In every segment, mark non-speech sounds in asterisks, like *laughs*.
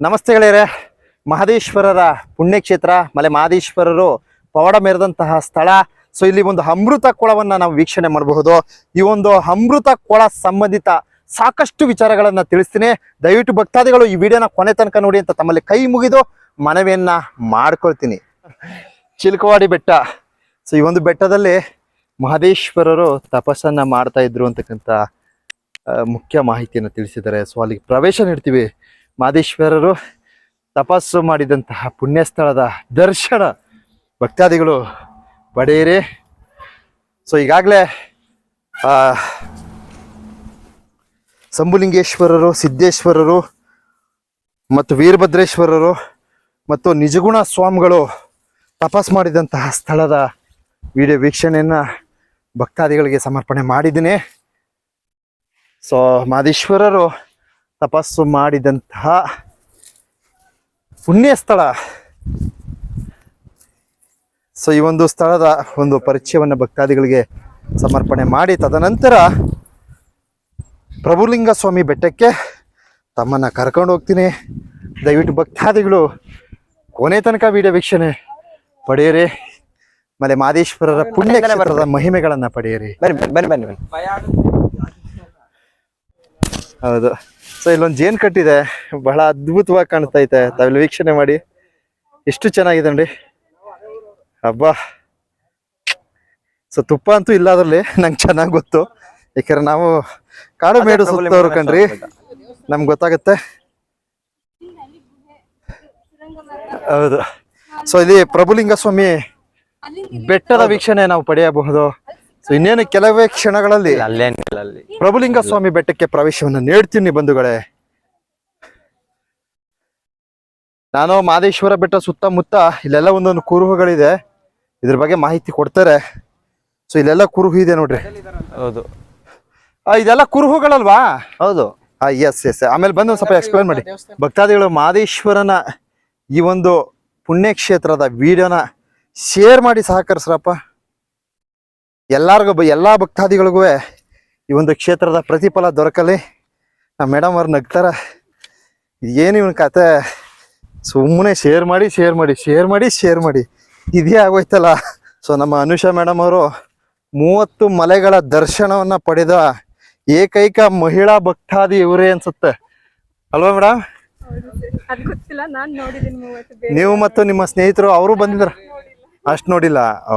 ನಮಸ್ತೆ ಗೆಳೆಯರೆ. ಮಹದೇಶ್ವರರ ಪುಣ್ಯಕ್ಷೇತ್ರ, ಮಲೆ ಮಹದೇಶ್ವರರು ಪವಾಡ ಮೆರೆದಂತಹ ಸ್ಥಳ. ಸೊ ಇಲ್ಲಿ ಒಂದು ಅಮೃತ ಕೊಳವನ್ನ ನಾವು ವೀಕ್ಷಣೆ ಮಾಡಬಹುದು. ಈ ಒಂದು ಅಮೃತ ಕೊಳ ಸಂಬಂಧಿತ ಸಾಕಷ್ಟು ವಿಚಾರಗಳನ್ನ ತಿಳಿಸ್ತೀನಿ. ದಯವಿಟ್ಟು ಭಕ್ತಾದಿಗಳು ಈ ವಿಡಿಯೋನ ಕೊನೆ ತನಕ ನೋಡಿ ಅಂತ ತಮ್ಮಲ್ಲಿ ಕೈ ಮುಗಿದು ಮನವಿಯನ್ನ ಮಾಡ್ಕೊಳ್ತೀನಿ. ಚಿಲ್ಕವಾಡಿ ಬೆಟ್ಟ. ಸೊ ಈ ಒಂದು ಬೆಟ್ಟದಲ್ಲಿ ಮಹದೇಶ್ವರರು ತಪಸ್ಸನ್ನ ಮಾಡ್ತಾ ಇದ್ರು ಅಂತಕ್ಕಂಥ ಮುಖ್ಯ ಮಾಹಿತಿಯನ್ನು ತಿಳಿಸಿದ್ದಾರೆ. ಸೊ ಅಲ್ಲಿಗೆ ಪ್ರವೇಶ ನೀಡ್ತೀವಿ. ಮಹದೇಶ್ವರರು ತಪಸ್ಸು ಮಾಡಿದಂತಹ ಪುಣ್ಯಸ್ಥಳದ ದರ್ಶನ ಭಕ್ತಾದಿಗಳು ಪಡೆಯಿರಿ. ಸೊ ಈಗಾಗಲೇ ಸಂಬುಲಿಂಗೇಶ್ವರರು ಸಿದ್ದೇಶ್ವರರು ಮತ್ತು ವೀರಭದ್ರೇಶ್ವರರು ಮತ್ತು ನಿಜಗುಣ ಸ್ವಾಮಿಗಳು ತಪಸ್ ಮಾಡಿದಂತಹ ಸ್ಥಳದ ವಿಡಿಯೋ ವೀಕ್ಷಣೆಯನ್ನು ಭಕ್ತಾದಿಗಳಿಗೆ ಸಮರ್ಪಣೆ ಮಾಡಿದ್ದೀನಿ. ಸೊ ಮಾದೇಶ್ವರರು ತಪಸ್ಸು ಮಾಡಿದಂತಹ ಪುಣ್ಯ ಸ್ಥಳ ಸೊ ಈ ಒಂದು ಸ್ಥಳದ ಒಂದು ಪರಿಚಯವನ್ನು ಭಕ್ತಾದಿಗಳಿಗೆ ಸಮರ್ಪಣೆ ಮಾಡಿ, ತದನಂತರ ಪ್ರಭುಲಿಂಗ ಸ್ವಾಮಿ ಬೆಟ್ಟಕ್ಕೆ ತಮ್ಮನ್ನು ಕರ್ಕೊಂಡು ಹೋಗ್ತೀನಿ. ದಯವಿಟ್ಟು ಭಕ್ತಾದಿಗಳು, ಕೊನೆ ತನಕ ವಿಡಿಯೋ ವೀಕ್ಷಣೆ ಪಡೆಯಿರಿ. ಮಲೆ ಮಾದೇಶ್ವರರ ಪುಣ್ಯ ಮಹಿಮೆಗಳನ್ನು ಪಡೆಯಿರಿ. ಬನ್ನಿ ಬನ್ನಿ ಬನ್ನಿ ಬನ್ನಿ. ಹೌದು. ಸೊ ಇಲ್ಲೊಂದು ಜೇನ್ ಕಟ್ಟಿದೆ. ಬಹಳ ಅದ್ಭುತವಾಗಿ ಕಾಣ್ತಾ ಐತೆ ತಾವಿಲ್ಲಿ ವೀಕ್ಷಣೆ ಮಾಡಿ. ಎಷ್ಟು ಚೆನ್ನಾಗಿದೆ ನೋಡಿ. ಹಬ್ಬ ಸೊ ತುಪ್ಪ ಅಂತೂ ಇಲ್ಲ ಅದರಲ್ಲಿ. ನಂಗೆ ಚೆನ್ನಾಗಿ ಗೊತ್ತು. ಯಾಕಂದ್ರೆ ನಾವು ಕಾಡು ಮೇಡು ಸುತ್ತವ್ರು ಕಣ್ರಿ. ನಮ್ಗೆ ಗೊತ್ತಾಗುತ್ತೆ. ಹೌದು. ಸೊ ಇಲ್ಲಿ ಪ್ರಭುಲಿಂಗ ಸ್ವಾಮಿ ಬೆಟ್ಟದ ವೀಕ್ಷಣೆ ನಾವು ಪಡೆಯಬಹುದು. ಸೊ ಇನ್ನೇನು ಕೆಲವೇ ಕ್ಷಣಗಳಲ್ಲಿ ಅಲ್ಲೇನಿಲ್ಲ ಅಲ್ಲಿ ಪ್ರಭುಲಿಂಗ ಸ್ವಾಮಿ ಬೆಟ್ಟಕ್ಕೆ ಪ್ರವೇಶವನ್ನು ನೀಡ್ತೀನಿ ಬಂಧುಗಳೇ. ನಾನು ಮಾದೇಶ್ವರ ಬೆಟ್ಟ ಸುತ್ತಮುತ್ತ ಇಲ್ಲೆಲ್ಲ ಒಂದೊಂದು ಕುರುಹುಗಳಿದೆ. ಇದ್ರ ಬಗ್ಗೆ ಮಾಹಿತಿ ಕೊಡ್ತಾರೆ. ಸೊ ಇಲ್ಲೆಲ್ಲ ಕುರುಹು ಇದೆ ನೋಡ್ರಿ. ಹೌದು. ಆ, ಇದೆಲ್ಲ ಕುರುಹುಗಳಲ್ವಾ? ಹೌದು. ಎಸ್ ಎಸ್ ಆಮೇಲೆ ಬಂದು ಸ್ವಲ್ಪ ಎಕ್ಸ್ಪ್ಲೇನ್ ಮಾಡಿ. ಭಕ್ತಾದಿಗಳು ಮಾದೇಶ್ವರನ ಈ ಒಂದು ಪುಣ್ಯಕ್ಷೇತ್ರದ ವಿಡಿಯೋನ ಶೇರ್ ಮಾಡಿ ಸಹಕರಿಸ್ರಪ್ಪ. ಎಲ್ಲಾರ್ಗು ಎಲ್ಲ ಭಕ್ತಾದಿಗಳಿಗೂ ಈ ಒಂದು ಕ್ಷೇತ್ರದ ಪ್ರತಿಫಲ ದೊರಕಲಿ. ನಮ್ಮ ಮೇಡಮ್ ಅವ್ರು ನಗ್ತಾರ. ಏನು ಇವನ ಕತೆ? ಸುಮ್ಮನೆ ಶೇರ್ ಮಾಡಿ ಶೇರ್ ಮಾಡಿ ಶೇರ್ ಮಾಡಿ ಶೇರ್ ಮಾಡಿ. ಇದೇ ಆಗೋಯ್ತಲ್ಲ. ಸೊ ನಮ್ಮ ಅನುಷಾ ಮೇಡಮ್ ಅವರು ಮೂವತ್ತು ಮಲೆಗಳ ದರ್ಶನವನ್ನ ಪಡೆದ ಏಕೈಕ ಮಹಿಳಾ ಭಕ್ತಾದಿ ಇವರೇ ಅನ್ಸುತ್ತೆ. ಅಲ್ವಾ ಮೇಡಮ್? ನೀವು ಮತ್ತು ನಿಮ್ಮ ಸ್ನೇಹಿತರು ಅವರು ಬಂದಿದ್ರ? ಅಷ್ಟು ನೋಡಿಲ್ಲ. ಓ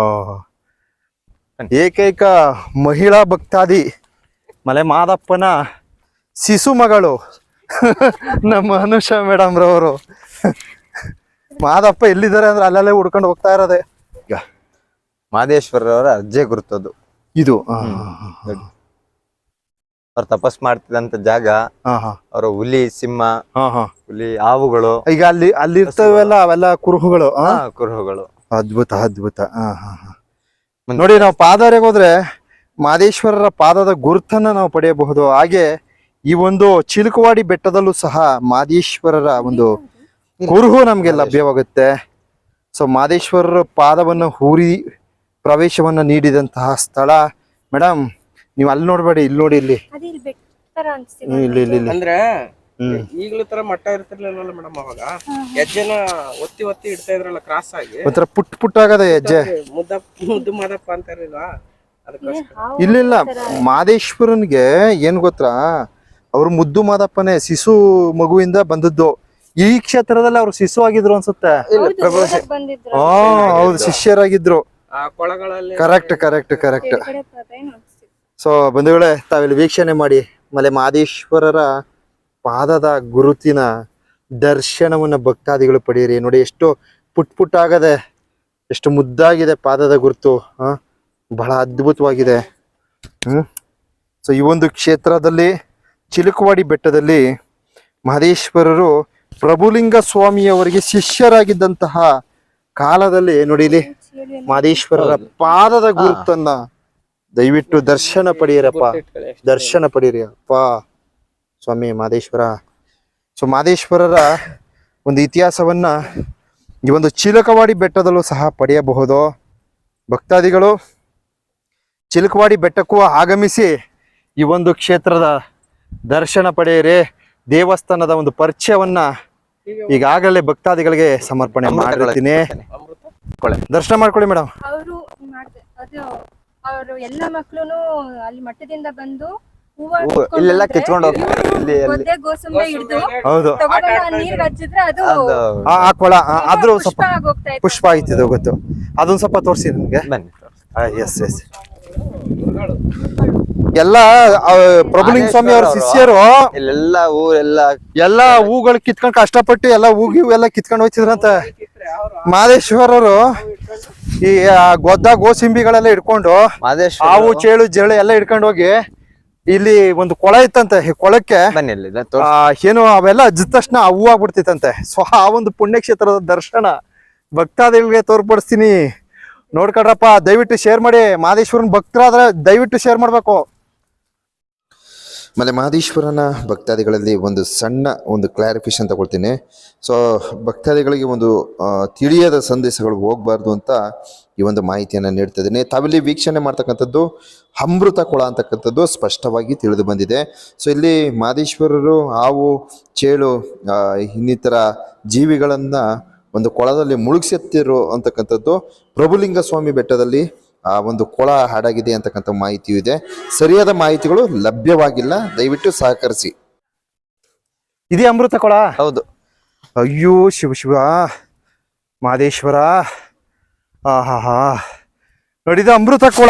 ಏಕೈಕ ಮಹಿಳಾ ಭಕ್ತಾದಿ ಮಲೆ ಮಾದಪ್ಪನ ಶಿಶು ಮಗಳು *laughs* ನಮ್ಮ ಅನುಷಾ ಮೇಡಮ್ ರವರು. *laughs* ಮಾದಪ್ಪ ಎಲ್ಲಿದ್ದಾರೆ ಅಂದ್ರೆ ಅಲ್ಲಲ್ಲೇ ಹುಡ್ಕೊಂಡು ಹೋಗ್ತಾ ಇರೋದೆ. ಈಗ ಮಾದೇಶ್ವರರವರ ಅಜ್ಜೆ ಗುರುತದ್ದು. ಇದು ಅವ್ರು ತಪಸ್ ಮಾಡ್ತಿದಂತ ಜಾಗ ಅವ್ರ ಹುಲಿ ಸಿಂಹ ಹುಲಿ ಹಾವುಗಳು ಈಗ ಅಲ್ಲಿ ಅಲ್ಲಿ ಇರ್ತವೆಲ್ಲ ಅವೆಲ್ಲ ಕುರುಹುಗಳು? ಕುರುಹುಗಳು. ಅದ್ಭುತ ಅದ್ಭುತ. ಹಾ ಹಾ ಹಾ ನೋಡಿ ನಾವು ಪಾದಾರೆಗೆ ಹೋದ್ರೆ ಮಾದೇಶ್ವರರ ಪಾದದ ಗುರುತನ್ನ ನಾವು ಪಡೆಯಬಹುದು. ಹಾಗೆ ಈ ಒಂದು ಚಿಲುಕವಾಡಿ ಬೆಟ್ಟದಲ್ಲೂ ಸಹ ಮಾದೇಶ್ವರರ ಒಂದು ಕುರುಹು ನಮ್ಗೆ ಲಭ್ಯವಾಗುತ್ತೆ. ಸೊ ಮಾದೇಶ್ವರರ ಪಾದವನ್ನು ಹೂರಿ ಪ್ರವೇಶವನ್ನ ನೀಡಿದಂತಹ ಸ್ಥಳ. ಮೇಡಮ್ ನೀವು ಅಲ್ಲಿ ನೋಡ್ಬೇಡಿ ಇಲ್ಲಿ ನೋಡಿ ಇಲ್ಲಿ. ಇಲ್ಲಿ ಇಲ್ಲಿ ಇಲ್ಲಿ ಇಲ್ಲಿ ಹ್ಮ್ ಈಗ್ಲೂ ತರ ಮಟ್ಟ ಇರ್ತಿರ್ಲಿಲ್ಲ ಮೇಡಮ್ ಅವಾಗ? ಹೆಜ್ಜೆನ ಒತ್ತಿ ಒತ್ತಿ ಇಡ್ತಾ ಇದ್ರಲ್ಲ ಕ್ರಾಸ್ ಆಗಿ? ಒಂಥರ ಪುಟ್ ಪುಟ್ಟಾಗದೆ ಹೆಜ್ಜೆ ಮುದ್ದ ಮುದ್ದು ಮಾದಪ್ಪ ಅಂತ ಇರಲಿಲ್ವಾ? ಇಲ್ಲ ಇಲ್ಲಿಲ್ಲ ಮಾದೇಶ್ವರನ್ಗೆ ಏನ್ ಗೊತ್ತಾ? ಅವ್ರು ಮುದ್ದು ಮಾದಪ್ಪನೇ ಶಿಶು ಮಗುವಿಂದ ಬಂದದ್ದು. ಈ ಕ್ಷೇತ್ರದಲ್ಲಿ ಅವ್ರು ಶಿಶು ಆಗಿದ್ರು ಅನ್ಸುತ್ತೆ. ಶಿಷ್ಯರಾಗಿದ್ರು. ಆ ಕೊಳಗಳಲ್ಲಿ ಕರೆಕ್ಟ್ ಕರೆಕ್ಟ್ ಕರೆಕ್ಟ್ ಸೊ ಬಂಧುಗಳೇ ತಾವಿಲ್ಲಿ ವೀಕ್ಷಣೆ ಮಾಡಿ. ಮಲೆ ಮಾದೇಶ್ವರರ ಪಾದದ ಗುರುತಿನ ದರ್ಶನವನ್ನ ಭಕ್ತಾದಿಗಳು ಪಡೆಯಿರಿ. ನೋಡಿ ಎಷ್ಟು ಪುಟ್ ಪುಟ್ಟಾಗದೆ ಆಗದೆ ಎಷ್ಟು ಮುದ್ದಾಗಿದೆ ಪಾದದ ಗುರುತು ಹಾ? ಬಹಳ ಅದ್ಭುತವಾಗಿದೆ. ಹ್ಮ್? ಸೊ ಈ ಒಂದು ಕ್ಷೇತ್ರದಲ್ಲಿ ಚಿಲುಕವಾಡಿ ಬೆಟ್ಟದಲ್ಲಿ ಮಹದೇಶ್ವರರು ಪ್ರಭುಲಿಂಗ ಸ್ವಾಮಿಯವರಿಗೆ ಶಿಷ್ಯರಾಗಿದ್ದಂತಹ ಕಾಲದಲ್ಲಿ ನೋಡಿ ಇಲ್ಲಿ ಮಹದೇಶ್ವರರ ಪಾದದ ಗುರುತನ್ನ ದಯವಿಟ್ಟು ದರ್ಶನ ಪಡೆಯಿರಪ್ಪ. ದರ್ಶನ ಪಡೀರಿ ಅಪ್ಪ. ಸ್ವಾಮಿ ಮಾದೇಶ್ವರ. ಸೊ ಮಾದೇಶ್ವರರ ಒಂದು ಇತಿಹಾಸವನ್ನ ಈ ಒಂದು ಚಿಲಕವಾಡಿ ಬೆಟ್ಟದಲ್ಲೂ ಸಹ ಪಡೆಯಬಹುದು. ಭಕ್ತಾದಿಗಳು ಚಿಲಕವಾಡಿ ಬೆಟ್ಟಕ್ಕೂ ಆಗಮಿಸಿ ಈ ಒಂದು ಕ್ಷೇತ್ರದ ದರ್ಶನ ಪಡೆಯಿರಿ. ದೇವಸ್ಥಾನದ ಒಂದು ಪರಿಚಯವನ್ನ ಈಗಾಗಲೇ ಭಕ್ತಾದಿಗಳಿಗೆ ಸಮರ್ಪಣೆ ಮಾಡಿರ್ತೀನಿ. ದರ್ಶನ ಮಾಡ್ಕೊಳ್ಳಿ ಮೇಡಮ್ ಅವರು ಎಲ್ಲ ಮಕ್ಕಳು ಅಲ್ಲಿ ಮಠದಿಂದ ಬಂದು ಇಲ್ಲೆಲ್ಲ ಕಿತ್ಕೊಂಡು ಹೋಗ್ತಾರೆ. ಇಲ್ಲಿ ಅಲ್ಲಿ. ಗೋಸುಂಬೆ ಹಿಡ್ದು ಹೌದು. ನೀರ್ಗ್ ಹಚ್ಚಿದ್ರೆ ಅದು ಆ ಆ ಕೊಳ ಆ, ಆದ್ರೂ ಪುಷ್ಪ ಸ್ವಲ್ಪ ಆಗೋಗ್ತಾ ಇತ್ತು. ಪುಷ್ಪ ಆಗಿತ್ತು ಗೊತ್ತು. ಅದೊಂದ್ ಸ್ವಲ್ಪ ತೋರಿಸಿ ನನಗೆ ಬನ್ನಿ ಎಸ್ ಎಸ್ ಎಲ್ಲ ಆ, ಪ್ರಭುಲಿಂಗ ಸ್ವಾಮಿ ಅವರ ಶಿಷ್ಯರು ಇಲ್ಲೆಲ್ಲ ಊರೆಲ್ಲ ಎಲ್ಲ ಹೂಗಳು ಕಿತ್ಕೊಂಡ್ ಕಷ್ಟಪಟ್ಟು ಎಲ್ಲ ಹೂಗಿ ಎಲ್ಲ ಕಿತ್ಕೊಂಡು ಹೋಗ್ತಿದ್ರಂತ ಮಾದೇಶ್ವರರು ಈ ಆ, ಗೊದ್ದ ಗೋಸಿಂಬಿಗಳೆಲ್ಲ ಇಟ್ಕೊಂಡು ಮಾದೇಶ್ವರ ಹಾವು ಚೇಳು ಜೇಳು ಎಲ್ಲ ಇಟ್ಕೊಂಡು ಹೋಗಿ ಇಲ್ಲಿ ಒಂದು ಕೊಳ ಇತ್ತಂತೆ. ಈ ಕೊಳಕ್ಕೆ ಬನ್ನಿ ಇಲ್ಲಿ ಇದನ್ನ ಆ, ಏನು ಅವೆಲ್ಲ ಅಜ್ಜಿದ ತಕ್ಷಣ ಹೂ ಆಗ್ಬಿಡ್ತಿತ್ತಂತೆ. ಸೊ ಆ ಒಂದು ಪುಣ್ಯಕ್ಷೇತ್ರದ ದರ್ಶನ ಭಕ್ತಾದಿಗಳಿಗೆ ತೋರ್ಪಡಿಸ್ತೀನಿ. ನೋಡ್ಕೊಡ್ರಪ್ಪ ದಯವಿಟ್ಟು ಶೇರ್ ಮಾಡಿ. ಮಾದೇಶ್ವರನ್ ಭಕ್ತರಾದ್ರೆ ದಯವಿಟ್ಟು ಶೇರ್ ಮಾಡ್ಬೇಕು. ಮಲೆ ಮಹದೇಶ್ವರನ ಭಕ್ತಾದಿಗಳಲ್ಲಿ ಒಂದು ಸಣ್ಣ ಒಂದು ಕ್ಲಾರಿಫಿಕೇಶನ್ ತಗೊಳ್ತೀನಿ. ಸೊ ಭಕ್ತಾದಿಗಳಿಗೆ ಒಂದು ತಿಳಿಯದ ಸಂದೇಶಗಳು ಹೋಗಬಾರ್ದು ಅಂತ ಈ ಒಂದು ಮಾಹಿತಿಯನ್ನು ನೀಡ್ತಾ ಇದ್ದೀನಿ. ತಾವಿಲ್ಲಿ ವೀಕ್ಷಣೆ ಮಾಡ್ತಕ್ಕಂಥದ್ದು ಅಮೃತ ಕೊಳ ಅಂತಕ್ಕಂಥದ್ದು ಸ್ಪಷ್ಟವಾಗಿ ತಿಳಿದು ಬಂದಿದೆ. ಸೊ ಇಲ್ಲಿ ಮಹದೇಶ್ವರರು, ಹಾವು, ಚೇಳು ಇನ್ನಿತರ ಜೀವಿಗಳನ್ನು ಒಂದು ಕೊಳದಲ್ಲಿ ಮುಳುಗಿಸುತ್ತಿರೋ ಅಂತಕ್ಕಂಥದ್ದು ಪ್ರಭುಲಿಂಗ ಸ್ವಾಮಿ ಬೆಟ್ಟದಲ್ಲಿ ಆ ಒಂದು ಕೊಳ ಹಾಡಾಗಿದೆ ಅಂತಕ್ಕಂಥ ಮಾಹಿತಿಯೂ ಇದೆ. ಸರಿಯಾದ ಮಾಹಿತಿಗಳು ಲಭ್ಯವಾಗಿಲ್ಲ. ದಯವಿಟ್ಟು ಸಹಕರಿಸಿ. ಇದೇ ಅಮೃತ ಕೊಳ? ಹೌದು. ಅಯ್ಯೋ ಶಿವ ಶಿವ. ಮಹದೇಶ್ವರ. ಆಹಾ ಹಾ ನೋಡಿದ ಅಮೃತ ಕೊಳ.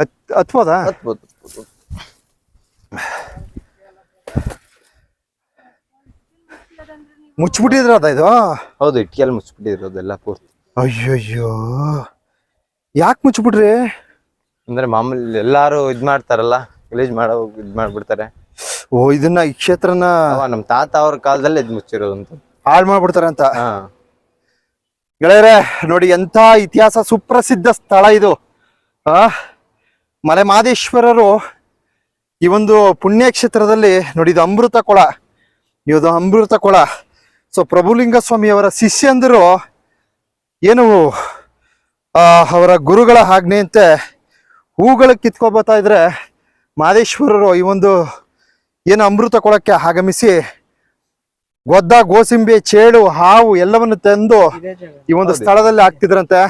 ಹತ್- ಹತ್ಬೋದಾ ಹತ್ಬೋದು. ಮುಚ್ಚಿಬಿಟ್ಟಿದ್ರ ಅದ ಇದು? ಹೌದು ಇಟ್ಕಿಯಲ್ಲಿ ಮುಚ್ಚಿಬಿಟ್ಟಿದ್ರು ಅದೆಲ್ಲ ಪೂರ್ತಿ. ಅಯ್ಯಯ್ಯೋ. ಯಾಕೆ ಮುಚ್ಚಿಬಿಟ್ರಿ? ಅಂದ್ರೆ ಮಾಮೂಲಿ ಎಲ್ಲಾರು ಇದ್ ಮಾಡ್ತಾರಲ್ಲ ಗಲೀಜ್ ಮಾಡೋ ಇದ್ ಮಾಡ್ಬಿಡ್ತಾರೆ. ಓ ಇದನ್ನ ಈ ಕ್ಷೇತ್ರನ ಅವ ನಮ್ ತಾತ ಅವ್ರ ಕಾಲದಲ್ಲಿ ಇದ್ ಮುಚ್ಚಿರೋದಂತ. ಹಾಳು ಮಾಡ್ಬಿಡ್ತಾರೆ ಅಂತ. ಹಾ. ಗೆಳೆಯರೆ ನೋಡಿ ಎಂಥ ಇತಿಹಾಸ ಸುಪ್ರಸಿದ್ಧ ಸ್ಥಳ ಇದು. ಆ ಮಲೆ ಮಾದೇಶ್ವರರು ಈ ಒಂದು ಪುಣ್ಯಕ್ಷೇತ್ರದಲ್ಲಿ ನೋಡಿ ಇದು ಅಮೃತ ಕೊಳ. ಇದು ಅಮೃತ ಕೊಳ. ಸೊ ಪ್ರಭುಲಿಂಗ ಸ್ವಾಮಿಯವರ ಶಿಷ್ಯಂದರು ಏನು ಆ, ಅವರ ಗುರುಗಳ ಆಜ್ಞೆಯಂತೆ ಹೂಗಳು ಕಿತ್ಕೊಬತ್ತಾ ಇದ್ರೆ ಮಾದೇಶ್ವರರು ಈ ಒಂದು ಏನು ಅಮೃತ ಕೊಳಕ್ಕೆ ಆಗಮಿಸಿ ಗೊದ್ದ ಗೋಸಿಂಬೆ ಚೇಳು ಹಾವು ಎಲ್ಲವನ್ನು ತಂದು ಈ ಒಂದು ಸ್ಥಳದಲ್ಲಿ ಹಾಕ್ತಿದ್ರಂತೆ.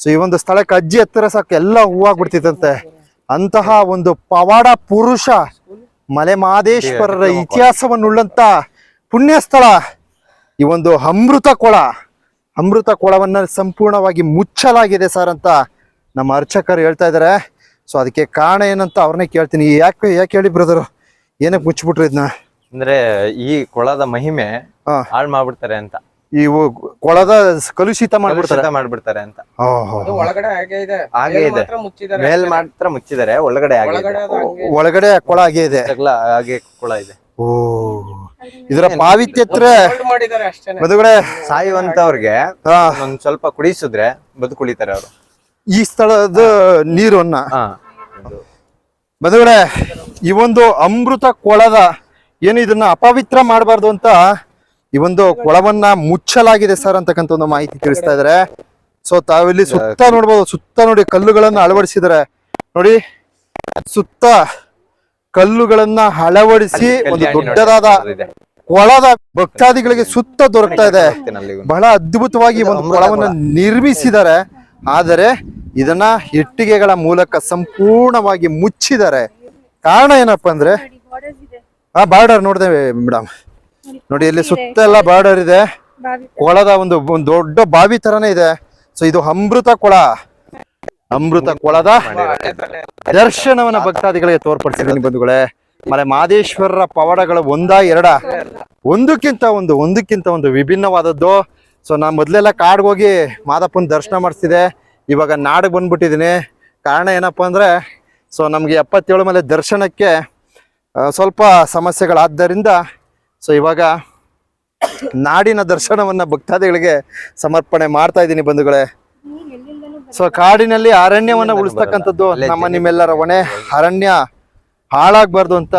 ಸೊ ಈ ಒಂದು ಸ್ಥಳಕ್ಕೆ ಅಜ್ಜಿ ಹತ್ತಿರ ಸಾಕು ಎಲ್ಲ ಹೂವಾಗ್ಬಿಡ್ತಿದ್ದಂತೆ ಅಂತಹ ಒಂದು ಪವಾಡ ಪುರುಷ ಮಲೆ ಮಾದೇಶ್ವರರ ಇತಿಹಾಸವನ್ನುಳ್ಳಂತ ಪುಣ್ಯ ಸ್ಥಳ ಈ ಒಂದು ಅಮೃತ ಕೊಳ. ಅಮೃತ ಕೊಳವನ್ನ ಸಂಪೂರ್ಣವಾಗಿ ಮುಚ್ಚಲಾಗಿದೆ ಸರ್ ಅಂತ ನಮ್ಮ ಅರ್ಚಕರು ಹೇಳ್ತಾ ಇದಾರೆ ಸೊ ಅದಕ್ಕೆ ಕಾರಣ ಏನಂತ ಅವ್ರನ್ನೇ ಕೇಳ್ತೀನಿ. ಯಾಕೆ ಯಾಕೆ ಹೇಳಿ ಬ್ರದರು ಏನಕ್ಕೆ ಮುಚ್ಚಿಬಿಟ್ರು ಇದನ್ನ ಅಂದ್ರೆ ಈ ಕೊಳದ ಮಹಿಮೆ ಹಾಳು ಹಾಳ್ ಮಾಡ್ಬಿಡ್ತಾರೆ ಅಂತ. ಈ ಕೊಳದ ಕಲುಷಿತ ಮಾಡ್ಬಿಡ್ತಾರೆ ಕಲುಷಿತ ಮಾಡ್ಬಿಡ್ತಾರೆ? ಅಂತ. ಓಹೋ. ಅದು ಒಳಗಡೆ ಹಾಗೆ ಇದೆ. ಹಾಗೆ ಮೇಲ್ ಇದೆ. ಮಾತ್ರ ಮುಚ್ಚಿದ್ದಾರೆ. ಮೇಲ್ ಮಾತ್ರ ಮುಚ್ಚಿದ್ದಾರೆ ಒಳಗಡೆ. ಒಳಗಡೆ ಹಂಗೆ ಕೊಳ ಆಗೇ ಇದೆ. ಹಾಗೆ ಕೊಳ ಇದೆ. ಓ. ಇದರ ಪಾವಿತ್ಯತ್ರ ಬದುಗಡೆ ಸಾಯುವಂತ ಅವ್ರಿಗೆ ಮದುಗಡೆ ಸಾಯುವಂತವ್ರಿಗೆ ಒಂದ್ ಸ್ವಲ್ಪ ಕುಡಿಸಿದ್ರೆ ಬದುಕುಳಿತಾರೆ ಅವರು. ಈ ಸ್ಥಳದ ನೀರನ್ನ ಬದುಗಡೆ ಈ ಒಂದು ಅಮೃತ ಕೊಳದ ಏನು ಇದನ್ನ ಅಪವಿತ್ರ ಮಾಡಬಾರ್ದು ಅಂತ ಈ ಒಂದು ಕೊಳವನ್ನ ಮುಚ್ಚಲಾಗಿದೆ ಸರ್ ಅಂತಕ್ಕಂಥ ಒಂದು ಮಾಹಿತಿ ತಿಳಿಸ್ತಾ ಇದಾರೆ. ಸೊ ತಾವಿಲ್ಲಿ ಸುತ್ತ ನೋಡ್ಬೋದು ಸುತ್ತ ನೋಡಿ ಕಲ್ಲುಗಳನ್ನ ಅಳವಡಿಸಿದ್ದಾರೆ ನೋಡಿ ಸುತ್ತ ಕಲ್ಲುಗಳನ್ನ ಅಳವಡಿಸಿ ಒಂದು ದೊಡ್ಡದಾದ. ಕೊಳದ ಭಕ್ತಾದಿಗಳಿಗೆ ಸುತ್ತ ದೊರಕ್ತಾ ಇದೆ. ಬಹಳ ಅದ್ಭುತವಾಗಿ ಒಂದು ಕೊಳವನ್ನು ನಿರ್ಮಿಸಿದ್ದಾರೆ. ಆದರೆ ಇದನ್ನ ಇಟ್ಟಿಗೆಗಳ ಮೂಲಕ ಸಂಪೂರ್ಣವಾಗಿ ಮುಚ್ಚಿದ್ದಾರೆ. ಕಾರಣ ಏನಪ್ಪಾ ಅಂದ್ರೆ ಆ ಬಾರ್ಡರ್ ನೋಡಿದೆ ಮೇಡಮ್. ನೋಡಿ ಇಲ್ಲಿ ಸುತ್ತ ಎಲ್ಲ ಬಾರ್ಡರ್ ಇದೆ. ಕೊಳದ ಒಂದು ಒಂದು ದೊಡ್ಡ ಬಾವಿ ತರನೇ ಇದೆ. ಸೊ ಇದು ಅಮೃತ ಕೊಳ. ಅಮೃತ ಕೊಳದ ದರ್ಶನವನ್ನ ಭಕ್ತಾದಿಗಳಿಗೆ ತೋರ್ಪಡಿಸಿದ್ದೀನಿ ಬಂಧುಗಳೇ. ಮಳೆ ಮಾದೇಶ್ವರರ ಪವಾಡಗಳು ಒಂದ ಎರಡ? ಒಂದಕ್ಕಿಂತ ಒಂದು ಒಂದಕ್ಕಿಂತ ಒಂದು ವಿಭಿನ್ನವಾದದ್ದು. ಸೊ ನಾ ಮೊದಲೆಲ್ಲ ಕಾಡ್ಗೆ ಹೋಗಿ ಮಾದಪ್ಪನ ದರ್ಶನ ಮಾಡ್ತಿದೆ ಇವಾಗ ನಾಡಿಗೆ ಬಂದ್ಬಿಟ್ಟಿದ್ದೀನಿ ಕಾರಣ ಏನಪ್ಪ ಅಂದ್ರೆ ಸೊ ನಮಗೆ ಎಪ್ಪತ್ತೇಳು ಮೇಲೆ ದರ್ಶನಕ್ಕೆ ಸ್ವಲ್ಪ ಸಮಸ್ಯೆಗಳಾದ್ದರಿಂದ ಸೊ ಇವಾಗ ನಾಡಿನ ದರ್ಶನವನ್ನ ಭಕ್ತಾದಿಗಳಿಗೆ ಸಮರ್ಪಣೆ ಮಾಡ್ತಾ ಇದ್ದೀನಿ ಬಂಧುಗಳೇ. ಸೊ ಕಾಡಿನಲ್ಲಿ ಅರಣ್ಯವನ್ನ ಉಳಿಸ್ತಕ್ಕಂಥದ್ದು ನಮ್ಮ ನಿಮ್ಮೆಲ್ಲರ ಹೊಣೆ. ಅರಣ್ಯ ಹಾಳಾಗ್ಬಾರ್ದು ಅಂತ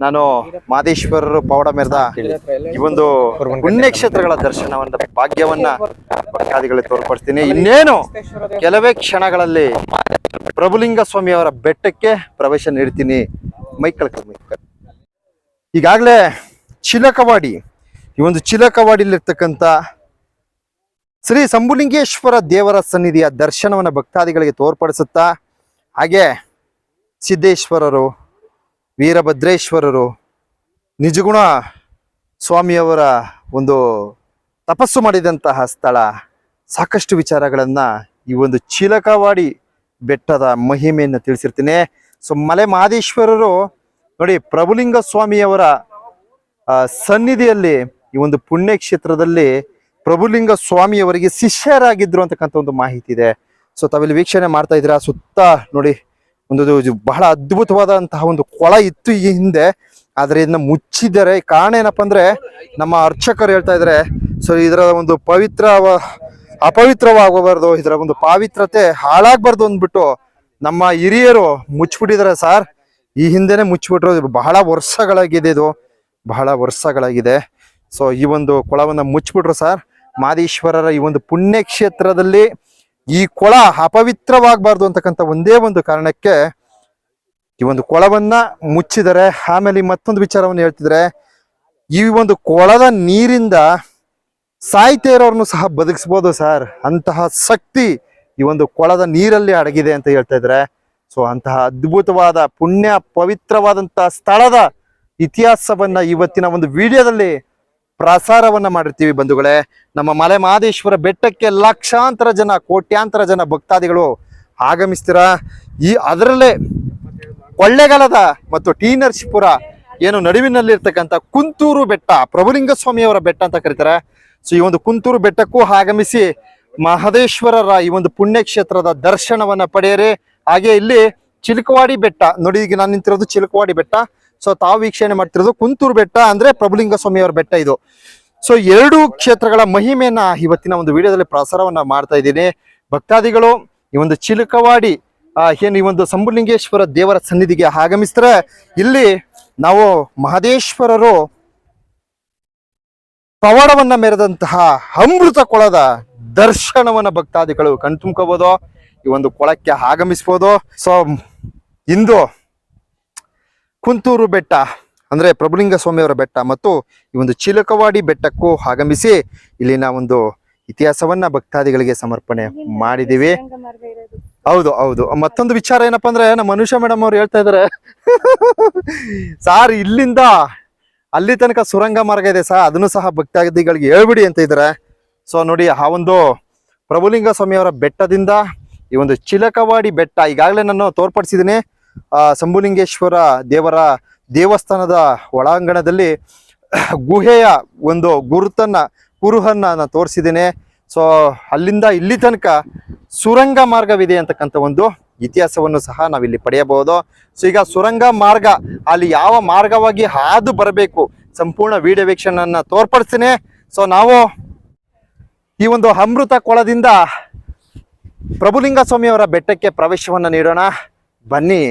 ನಾನು ಮಾದೇಶ್ವರರು ಪೌಡ ಮೆರೆದ ಈ ಒಂದು ಪುಣ್ಯಕ್ಷೇತ್ರಗಳ ದರ್ಶನವನ್ನ ಭಾಗ್ಯವನ್ನ ಭಕ್ತಾದಿಗಳಿಗೆ ತೋರ್ಪಡಿಸ್ತೀನಿ. ಇನ್ನೇನು ಕೆಲವೇ ಕ್ಷಣಗಳಲ್ಲಿ ಪ್ರಭುಲಿಂಗ ಸ್ವಾಮಿ ಅವರ ಬೆಟ್ಟಕ್ಕೆ ಪ್ರವೇಶ ನೀಡ್ತೀನಿ. ಮೈಕಲ್ ಮೈಕಲ್ ಈಗಾಗಲೇ ಚಿಲಕವಾಡಿ ಈ ಒಂದು ಚಿಲಕವಾಡಿಲಿರ್ತಕ್ಕಂಥ ಶ್ರೀ ಸಂಬುಲಿಂಗೇಶ್ವರ ದೇವರ ಸನ್ನಿಧಿಯ ದರ್ಶನವನ್ನು ಭಕ್ತಾದಿಗಳಿಗೆ ತೋರ್ಪಡಿಸುತ್ತಾ, ಹಾಗೆ ಸಿದ್ದೇಶ್ವರರು, ವೀರಭದ್ರೇಶ್ವರರು, ನಿಜಗುಣ ಸ್ವಾಮಿಯವರ ಒಂದು ತಪಸ್ಸು ಮಾಡಿದಂತಹ ಸ್ಥಳ, ಸಾಕಷ್ಟು ವಿಚಾರಗಳನ್ನು ಈ ಒಂದು ಚೀಲಕವಾಡಿ ಬೆಟ್ಟದ ಮಹಿಮೆಯನ್ನು ತಿಳಿಸಿರ್ತೀನಿ. ಸೊ ಮಲೆ ಮಹದೇಶ್ವರರು ನೋಡಿ ಪ್ರಭುಲಿಂಗ ಸ್ವಾಮಿಯವರ ಸನ್ನಿಧಿಯಲ್ಲಿ ಈ ಒಂದು ಪುಣ್ಯ ಕ್ಷೇತ್ರದಲ್ಲಿ ಪ್ರಭುಲಿಂಗ ಸ್ವಾಮಿಯವರಿಗೆ ಶಿಷ್ಯರಾಗಿದ್ರು ಅಂತಕ್ಕಂಥ ಒಂದು ಮಾಹಿತಿ ಇದೆ. ಸೊ ತಾವಿಲ್ಲಿ ವೀಕ್ಷಣೆ ಮಾಡ್ತಾ ಇದ್ದೀರಾ? ಸುತ್ತ ನೋಡಿ ಒಂದು ಬಹಳ ಅದ್ಭುತವಾದಂತಹ ಒಂದು ಕೊಳ ಇತ್ತು ಈ ಹಿಂದೆ. ಆದ್ರೆ ಇದನ್ನ ಮುಚ್ಚಿದ್ದಾರೆ. ಕಾರಣ ಏನಪ್ಪ ಅಂದ್ರೆ, ನಮ್ಮ ಅರ್ಚಕರು ಹೇಳ್ತಾ ಇದ್ದಾರೆ ಸೊ ಇದರ ಒಂದು ಪವಿತ್ರ ಅಪವಿತ್ರವಾಗಬಾರ್ದು. ಇದರ ಒಂದು ಪಾವಿತ್ರತೆ ಹಾಳಾಗ್ಬಾರ್ದು ಅಂದ್ಬಿಟ್ಟು ನಮ್ಮ ಹಿರಿಯರು ಮುಚ್ಚಿಬಿಟ್ಟಿದ್ದಾರೆ ಸರ್. ಈ ಹಿಂದೆನೆ ಮುಚ್ಚಿಬಿಟ್ರು. ಬಹಳ ವರ್ಷಗಳಾಗಿದೆ ಇದು. ಬಹಳ ವರ್ಷಗಳಾಗಿದೆ. ಸೊ ಈ ಒಂದು ಕೊಳವನ್ನು ಮುಚ್ಚಿಬಿಟ್ರು ಸರ್. ಮಾದೇಶ್ವರರ ಈ ಒಂದು ಪುಣ್ಯ ಕ್ಷೇತ್ರದಲ್ಲಿ ಈ ಕೊಳ ಅಪವಿತ್ರವಾಗಬಾರ್ದು ಅಂತಕ್ಕಂಥ ಒಂದೇ ಒಂದು ಕಾರಣಕ್ಕೆ ಈ ಒಂದು ಕೊಳವನ್ನ ಮುಚ್ಚಿದರೆ, ಆಮೇಲೆ ಮತ್ತೊಂದು ವಿಚಾರವನ್ನು ಹೇಳ್ತಿದ್ರೆ, ಈ ಒಂದು ಕೊಳದ ನೀರಿಂದ ಸಾಯ್ತಾ ಇರೋರ್ನು ಸಹ ಬದುಕಿಸ್ಬೋದು ಸರ್. ಅಂತಹ ಶಕ್ತಿ ಈ ಒಂದು ಕೊಳದ ನೀರಲ್ಲಿ ಅಡಗಿದೆ ಅಂತ ಹೇಳ್ತಾ ಇದ್ರೆ, ಸೊ, ಅಂತಹ ಅದ್ಭುತವಾದ ಪುಣ್ಯ ಪವಿತ್ರವಾದಂತಹ ಸ್ಥಳದ ಇತಿಹಾಸವನ್ನ ಇವತ್ತಿನ ಒಂದು ವಿಡಿಯೋದಲ್ಲಿ ಪ್ರಸಾರವನ್ನ ಮಾಡಿರ್ತೀವಿ ಬಂಧುಗಳೇ. ನಮ್ಮ ಮಲೆ ಮಹದೇಶ್ವರ ಬೆಟ್ಟಕ್ಕೆ ಲಕ್ಷಾಂತರ ಜನ, ಕೋಟ್ಯಾಂತರ ಜನ ಭಕ್ತಾದಿಗಳು ಆಗಮಿಸ್ತೀರ? ಈ ಅದರಲ್ಲೇ ಕೊಳ್ಳೆಗಾಲದ ಮತ್ತು ಟಿ ನರಸೀಪುರ ಏನು ನಡುವಿನಲ್ಲಿರ್ತಕ್ಕಂಥ ಕುಂತೂರು ಬೆಟ್ಟ ಪ್ರಭುಲಿಂಗ ಸ್ವಾಮಿಯವರ ಬೆಟ್ಟ ಅಂತ ಕರೀತಾರೆ. ಸೊ ಈ ಒಂದು ಕುಂತೂರು ಬೆಟ್ಟಕ್ಕೂ ಆಗಮಿಸಿ ಮಹದೇಶ್ವರರ ಈ ಒಂದು ಪುಣ್ಯಕ್ಷೇತ್ರದ ದರ್ಶನವನ್ನ ಪಡೆಯರೆ. ಹಾಗೆ ಇಲ್ಲಿ ಚಿಲಕವಾಡಿ ಬೆಟ್ಟ, ನೋಡಿ ಈಗ ನಾನು ನಿಂತಿರೋದು ಚಿಲಕವಾಡಿ ಬೆಟ್ಟ. ಸೊ ತಾವು ವೀಕ್ಷಣೆ ಮಾಡ್ತಿರೋದು ಕುಂತೂರು ಬೆಟ್ಟ ಅಂದ್ರೆ ಪ್ರಭುಲಿಂಗ ಸ್ವಾಮಿಯವರ ಬೆಟ್ಟ ಇದು. ಸೊ ಎರಡು ಕ್ಷೇತ್ರಗಳ ಮಹಿಮೆಯನ್ನ ಇವತ್ತಿನ ಒಂದು ವಿಡಿಯೋದಲ್ಲಿ ಪ್ರಸಾರವನ್ನ ಮಾಡ್ತಾ ಇದ್ದೀನಿ. ಭಕ್ತಾದಿಗಳು, ಈ ಒಂದು ಚಿಲಕವಾಡಿ ಏನು ಈ ಒಂದು ಸಂಬುಲಿಂಗೇಶ್ವರ ದೇವರ ಸನ್ನಿಧಿಗೆ ಆಗಮಿಸ್ತಾರೆ ಇಲ್ಲಿ ನಾವು ಮಹದೇಶ್ವರರು ಪವಾಡವನ್ನ ಮೆರೆದಂತಹ ಅಮೃತ ಕೊಳದ ದರ್ಶನವನ್ನ ಭಕ್ತಾದಿಗಳು ಕಣ್ತುಂಬ್ಕೋಬಹುದು ಈ ಒಂದು ಕೊಳಕ್ಕೆ ಆಗಮಿಸ್ಬೋದು. ಸೊ ಇಂದು ಕುಂತೂರು ಬೆಟ್ಟ, ಅಂದ್ರೆ ಪ್ರಭುಲಿಂಗ ಸ್ವಾಮಿಯವರ ಬೆಟ್ಟ ಮತ್ತು ಈ ಒಂದು ಚಿಲಕವಾಡಿ ಬೆಟ್ಟಕ್ಕೂ ಆಗಮಿಸಿ ಇಲ್ಲಿನ ಒಂದು ಇತಿಹಾಸವನ್ನ ಭಕ್ತಾದಿಗಳಿಗೆ ಸಮರ್ಪಣೆ ಮಾಡಿದೀವಿ ಹೌದು ಹೌದು. ಮತ್ತೊಂದು ವಿಚಾರ ಏನಪ್ಪಾ ಅಂದ್ರೆ ನಮ್ಮ ಮನುಷ್ಯ ಮೇಡಮ್ ಅವ್ರು ಹೇಳ್ತಾ ಇದಾರೆ. ಸಾರ್ ಇಲ್ಲಿಂದ ಅಲ್ಲಿ ತನಕ ಸುರಂಗ ಮಾರ್ಗ ಇದೆ ಸರ್, ಅದನ್ನು ಸಹ ಭಕ್ತಾದಿಗಳಿಗೆ ಹೇಳ್ಬಿಡಿ ಅಂತ ಇದ್ದಾರೆ ಸೊ ನೋಡಿ, ಆ ಒಂದು ಪ್ರಭುಲಿಂಗ ಸ್ವಾಮಿಯವರ ಬೆಟ್ಟದಿಂದ ಈ ಒಂದು ಚಿಲಕವಾಡಿ ಬೆಟ್ಟ ಈಗಾಗಲೇ ನಾನು ತೋರ್ಪಡಿಸಿದ್ದೀನಿ. ಆ ಶಂಭುಲಿಂಗೇಶ್ವರ ದೇವರ ದೇವಸ್ಥಾನದ ಒಳಾಂಗಣದಲ್ಲಿ ಗುಹೆಯ ಒಂದು ಗುರುತನ್ನ ಕುರುಹನ್ನ ನಾನು ತೋರಿಸಿದ್ದೇನೆ. ಸೊ ಅಲ್ಲಿಂದ ಇಲ್ಲಿ ತನಕ ಸುರಂಗ ಮಾರ್ಗವಿದೆ ಅಂತಕ್ಕಂಥ ಒಂದು ಇತಿಹಾಸವನ್ನು ಸಹ ನಾವಿಲ್ಲಿ ಪಡೆಯಬಹುದು. ಸೊ ಈಗ ಸುರಂಗ ಮಾರ್ಗ, ಅಲ್ಲಿ ಯಾವ ಮಾರ್ಗವಾಗಿ ಹಾದು ಬರಬೇಕು ಸಂಪೂರ್ಣ ವಿಡಿಯೋ ವೀಕ್ಷಣನ್ನ ತೋರ್ಪಡಿಸ್ತೇನೆ. ಸೊ ನಾವು ಈ ಒಂದು ಅಮೃತ ಕೊಳದಿಂದ ಪ್ರಭುಲಿಂಗ ಸ್ವಾಮಿಯವರ ಬೆಟ್ಟಕ್ಕೆ ಪ್ರವೇಶವನ್ನು ನೀಡೋಣ. ಬನ್ನಿ